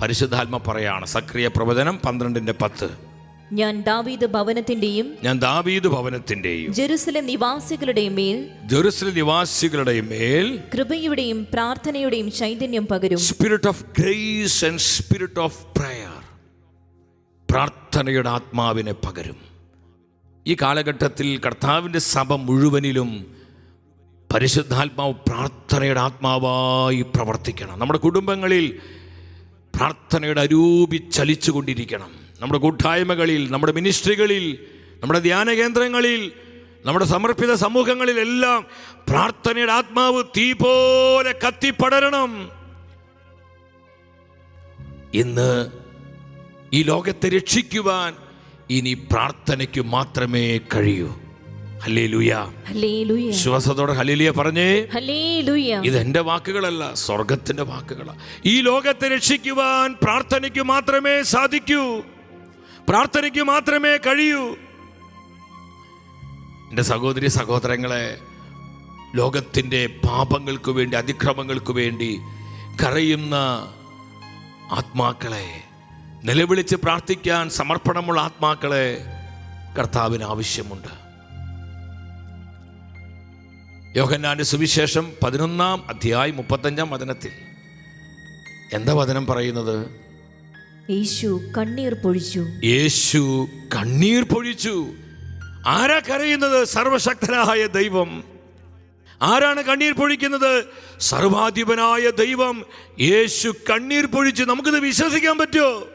പരിശുദ്ധാത്മ പറയാണ്. സക്രിയ പ്രവചനം പന്ത്രണ്ടിന്റെ പത്ത്. ഞാൻ ദാവീദ് ഭവനത്തിന്റെയും ഞാൻ ദാവീദ് ഭവനത്തിന്റെയും ജെറുസലേം നിവാസികളുടെയും മേൽ ജെറുസലേം നിവാസികളുടെയും മേൽ കൃപയുടെയും പ്രാർത്ഥനയുടെയും ചൈതന്യം പകരും. Spirit of grace and spirit of prayer പ്രാർത്ഥനയുടെ ആത്മാവിനെ പകരും. ഈ കാലഘട്ടത്തിൽ കർത്താവിന്റെ സഭ മുഴുവനിലും പരിശുദ്ധാത്മാവ് പ്രാർത്ഥനയുടെ ആത്മാവായി പ്രവർത്തിക്കണം. നമ്മുടെ കുടുംബങ്ങളിൽ പ്രാർത്ഥനയുടെ അരൂപി ചലിച്ചുകൊണ്ടിരിക്കണം. നമ്മുടെ കൂട്ടായ്മകളിൽ നമ്മുടെ മിനിസ്ട്രികളിൽ നമ്മുടെ ധ്യാന കേന്ദ്രങ്ങളിൽ നമ്മുടെ സമർപ്പിത സമൂഹങ്ങളിലെല്ലാം പ്രാർത്ഥനയുടെ ആത്മാവ് തീ പോലെ കത്തിപ്പടരണം. ഇന്ന് ഈ ലോകത്തെ രക്ഷിക്കുവാൻ ഇനി പ്രാർത്ഥനയ്ക്ക് മാത്രമേ കഴിയൂ. വിശ്വാസത്തോടെ ഹലീലിയ പറഞ്ഞേ. ഇത് എന്റെ വാക്കുകളല്ല സ്വർഗത്തിന്റെ വാക്കുകളാണ് ഈ ലോകത്തെ രക്ഷിക്കുവാൻ പ്രാർത്ഥനയ്ക്ക് മാത്രമേ സാധിക്കൂ. പ്രാർത്ഥനയ്ക്ക് മാത്രമേ കഴിയൂ. എന്റെ സഹോദരി സഹോദരങ്ങളെ ലോകത്തിന്റെ പാപങ്ങൾക്ക് വേണ്ടി അതിക്രമങ്ങൾക്ക് വേണ്ടി കരയുന്ന ആത്മാക്കളെ നിലവിളിച്ച് പ്രാർത്ഥിക്കാൻ സമർപ്പണമുള്ള ആത്മാക്കളെ കർത്താവിന് ആവശ്യമുണ്ട്. യോഹന്നാന്റെ സുവിശേഷം പതിനൊന്നാം അധ്യായം മുപ്പത്തഞ്ചാം വചനത്തിൽ. എന്താ വചനം പറയുന്നത്? യേശു കണ്ണീർ പൊഴിച്ചു. യേശു കണ്ണീർ പൊഴിച്ചു. ആരാ കരയുന്നത്? സർവശക്തനായ ദൈവം. ആരാണ് കണ്ണീർ പൊഴിക്കുന്നത്? സർവാധിപനായ ദൈവം. യേശു കണ്ണീർ പൊഴിച്ചു. നമുക്കിത് വിശ്വസിക്കാൻ പറ്റുമോ?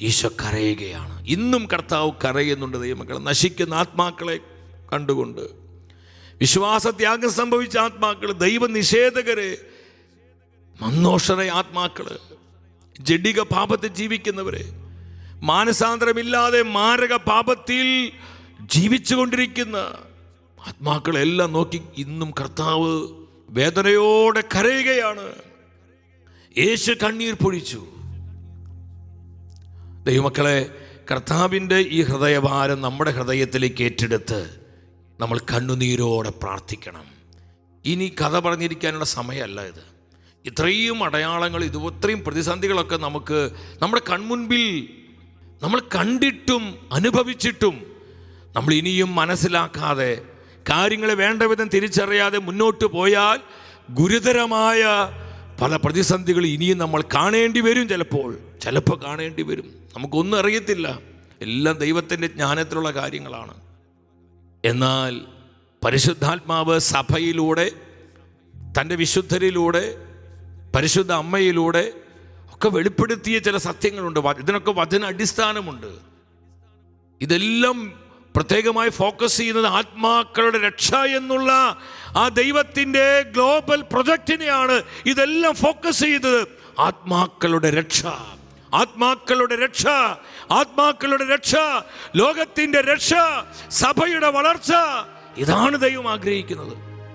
ഈശോ കരയുകയാണ്. ഇന്നും കർത്താവ് കരയുന്നുണ്ട് ദൈവമക്കളെ. നശിക്കുന്ന ആത്മാക്കളെ കണ്ടുകൊണ്ട്. വിശ്വാസത്യാഗം സംഭവിച്ച ആത്മാക്കൾ ദൈവനിഷേധകര് മന്നോഷര ആത്മാക്കൾ ജഡിക പാപത്തിൽ ജീവിക്കുന്നവര് മാനസാന്തരമില്ലാതെ മാരക പാപത്തിൽ ജീവിച്ചുകൊണ്ടിരിക്കുന്ന ആത്മാക്കളെല്ലാം നോക്കി ഇന്നും കർത്താവ് വേദനയോടെ കരയുകയാണ്. യേശു കണ്ണീർ പൊഴിച്ചു. ദൈവമക്കളെ കർത്താവിന്റെ ഈ ഹൃദയഭാരം നമ്മുടെ ഹൃദയത്തിലേക്ക് ഏറ്റെടുത്ത് നമ്മൾ കണ്ണുനീരോടെ പ്രാർത്ഥിക്കണം. ഇനി കഥ പറഞ്ഞിരിക്കാനുള്ള സമയമല്ല ഇത്. ഇത്രയും അടയാളങ്ങൾ ഇത് പ്രതിസന്ധികളൊക്കെ നമുക്ക് നമ്മുടെ കൺമുൻപിൽ നമ്മൾ കണ്ടിട്ടും അനുഭവിച്ചിട്ടും നമ്മൾ ഇനിയും മനസ്സിലാക്കാതെ കാര്യങ്ങളെ വേണ്ട വിധം തിരിച്ചറിയാതെ മുന്നോട്ട് പോയാൽ ഗുരുതരമായ പല പ്രതിസന്ധികൾ ഇനിയും നമ്മൾ കാണേണ്ടി വരും ചിലപ്പോൾ. ചിലപ്പോൾ കാണേണ്ടി വരും. നമുക്കൊന്നും അറിയത്തില്ല. എല്ലാം ദൈവത്തിന്റെ ജ്ഞാനത്തിലുള്ള കാര്യങ്ങളാണ്. എന്നാൽ പരിശുദ്ധാത്മാവ് സഭയിലൂടെ തന്റെ വിശുദ്ധരിലൂടെ പരിശുദ്ധ അമ്മയിലൂടെ ഒക്കെ വെളിപ്പെടുത്തിയ ചില സത്യങ്ങളുണ്ട്. ഇതിനൊക്കെ വചന അടിസ്ഥാനമുണ്ട്. ഇതെല്ലാം പ്രത്യേകമായി ഫോക്കസ് ചെയ്യുന്നത് ആത്മാക്കളുടെ രക്ഷ എന്നുള്ള ആ ദൈവത്തിന്റെ ഗ്ലോബൽ പ്രൊജക്റ്റിനെയാണ് ഇതെല്ലാം ഫോക്കസ് ചെയ്തത്. ആത്മാക്കളുടെ രക്ഷ. ആത്മാക്കളുടെ രക്ഷ ആത്മാക്കളുടെ രക്ഷ ലോകത്തിന്റെ രക്ഷ സഭയുടെ വളർച്ച. ഇതാണ് ദൈവം ആഗ്രഹിക്കുന്നത്.